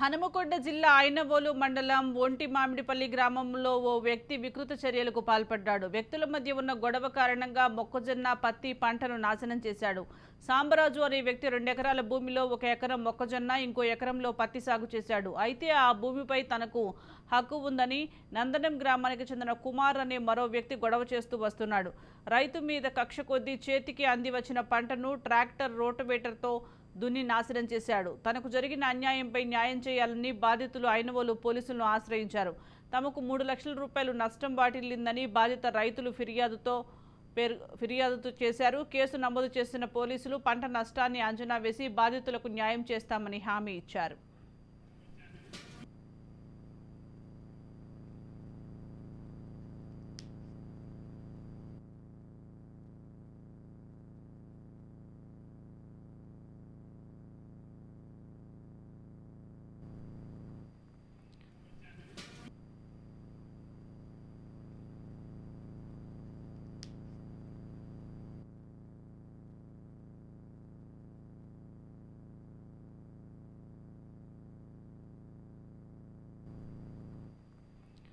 హనుమకొండ జిల్లా ఆయనవోలు మండలం ఒంటి మామిడిపల్లి గ్రామంలో ఓ వ్యక్తి వికృత చర్యలకు పాల్పడ్డాడు. వ్యక్తుల మధ్య ఉన్న గొడవ కారణంగా మొక్కజొన్న పత్తి పంటను నాశనం చేశాడు. సాంబరాజు అనే వ్యక్తి రెండెకరాల భూమిలో ఒక ఎకరం మొక్కజొన్న ఇంకో ఎకరంలో పత్తి సాగు చేశాడు. అయితే ఆ భూమిపై తనకు హక్కు ఉందని నందనం గ్రామానికి చెందిన కుమార్ అనే మరో వ్యక్తి గొడవ చేస్తూ వస్తున్నాడు. రైతు మీద కక్ష కొద్దీ చేతికి అంది వచ్చిన పంటను ట్రాక్టర్ రోటవేటర్తో దున్ని నాశనం చేశాడు. తనకు జరిగిన అన్యాయంపై న్యాయం చేయాలని బాధితులు ఐనవోలు పోలీసులను ఆశ్రయించారు. తమకు మూడు లక్షల రూపాయలు నష్టం వాటిల్లిందని బాధిత రైతులు ఫిర్యాదుతో పేరు ఫిర్యాదుతో చేశారు. కేసు నమోదు చేసిన పోలీసులు పంట నష్టాన్ని అంచనా వేసి బాధితులకు న్యాయం చేస్తామని హామీ ఇచ్చారు.